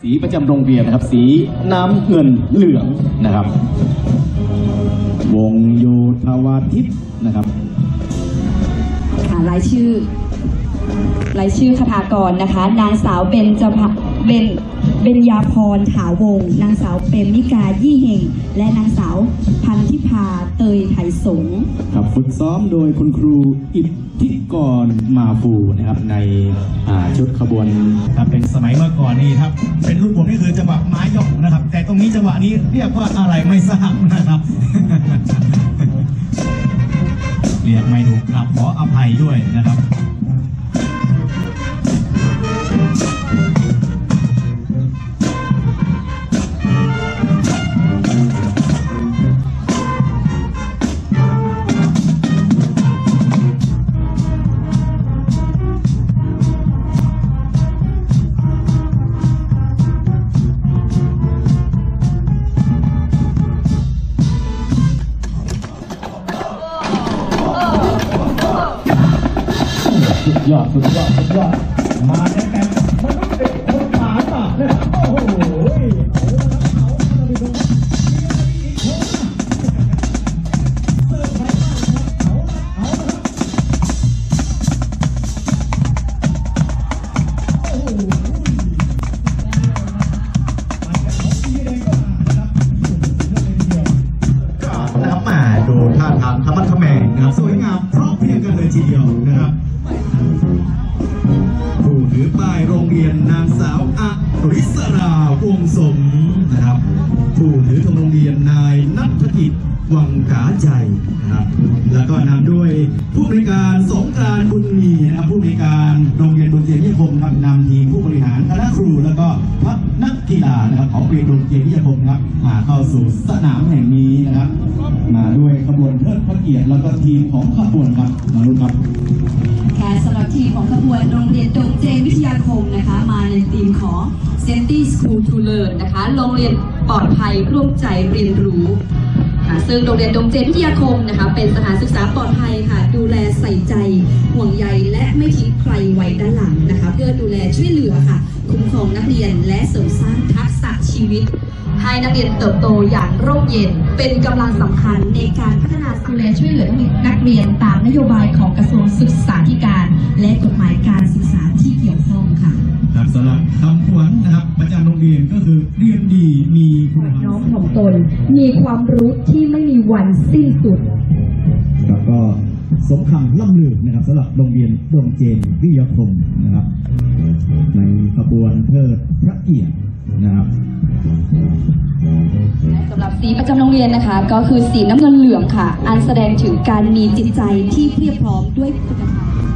สีประจำโรงเรียนนะครับ สีน้ำเงินเหลืองนะครับ วงโยธวาทิตนะครับค่ะรายชื่อรายชื่อคาถากรนะคะ นางสาวเบนจพะเบน เบญญาพรถาวง นางสาวเปรมิกายี่เฮงและนางสาวพันธิพาเตยไถสงครับฝึกซ้อมโดยคุณครูอิทธิกรมาฟูนะครับในชุดขบวนถ้าเป็นสมัยเมื่อก่อนนี่ครับ เป็นรุ่นผมนี่คือจังหวะไม้ย่องนะครับ แต่ตรงนี้จังหวะนี้เรียกว่าอะไรไม่ทราบนะครับ เรียกไม่ถูกครับขออภัยด้วยนะครับ ยอดสุดยอดสุดยอดมาแน่ๆมันต้องเป็นคนหมาป่ะเนี่ยโอ้โหนะครับมาดูท่าทางธรรมะทแมงนะครับสวยงามเพราะเพรียงกันเลยทีเดียวนะครับ ผู้ถือป้ายโรงเรียนนางสาวอริสราวงสมนะครับ ผู้ถือธงโรงเรียนนายนัทกิจวังกาใจนะครับ แล้วก็นำด้วยผู้บริการสงการบุญมีนะครับผู้บริการโรงเรียนดนตรีวิทยาคมครับนำทีมผู้บริหารคณะครูแล้วก็พักนักกีฬานะครับของโรงเรียนดนตรีวิทยาคมครับมาเข้าสู่สนามแห่ง เระเกียรติแล้วก็ทีมของขบวนครับมาลุ้นครับค่ะสำหรับทีมของขบวนโรงเรียนดงเจนวิทยาคมนะคะมาในทีมของ Safety School to Learn นะคะโรงเรียนปลอดภัยร่วมใจเรียนรู้ค่ะซึ่งโรงเรียนดงเจนวิทยาคมนะคะเป็นสถานศึกษาปลอดภัยค่ะ ดูแลใส่ใจห่วงใยและไม่ทิ้งใครไว้ด้านหลังนะคะ เพื่อดูแลช่วยเหลือค่ะ คุ้มครองนักเรียนและเสริมสร้างทักษะชีวิต ให้นักเรียนเติบโตอย่างร่มเย็น เป็นกำลังสำคัญในการพัฒนาดูแลช่วยเหลือนักเรียนตามนโยบายของกระทรวงศึกษาธิการ และกฎหมายการศึกษาที่เกี่ยวข้องค่ะครับสำหรับคำขวัญนะครับประจำโรงเรียนก็คือเรียนดีมีคุณภาน้อพมถ่อมตน มีความรู้ที่ไม่มีวันสิ้นสุดแล้วก็สมคำล่ำลือนะครับสำหรับโรงเรียนดวงเจนวิทยาคมนะครับ ในขบวนเทิดพระเกียรตินะครับและสำหรับ สีประจำโรงเรียนนะคะ ก็คือสีน้ำเงินเหลืองค่ะ อันแสดงถึงการมีจิตใจที่เพียบพร้อมด้วยคุณธรรม